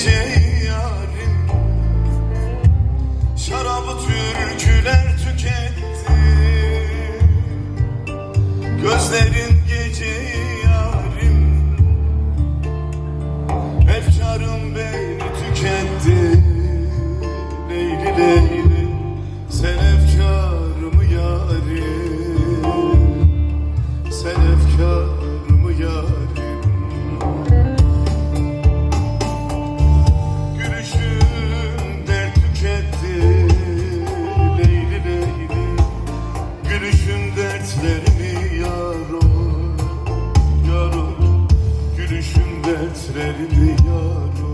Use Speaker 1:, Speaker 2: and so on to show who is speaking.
Speaker 1: gece yarim Şarabı türküler tüketti. Gözlerin gece hasretlerini yarım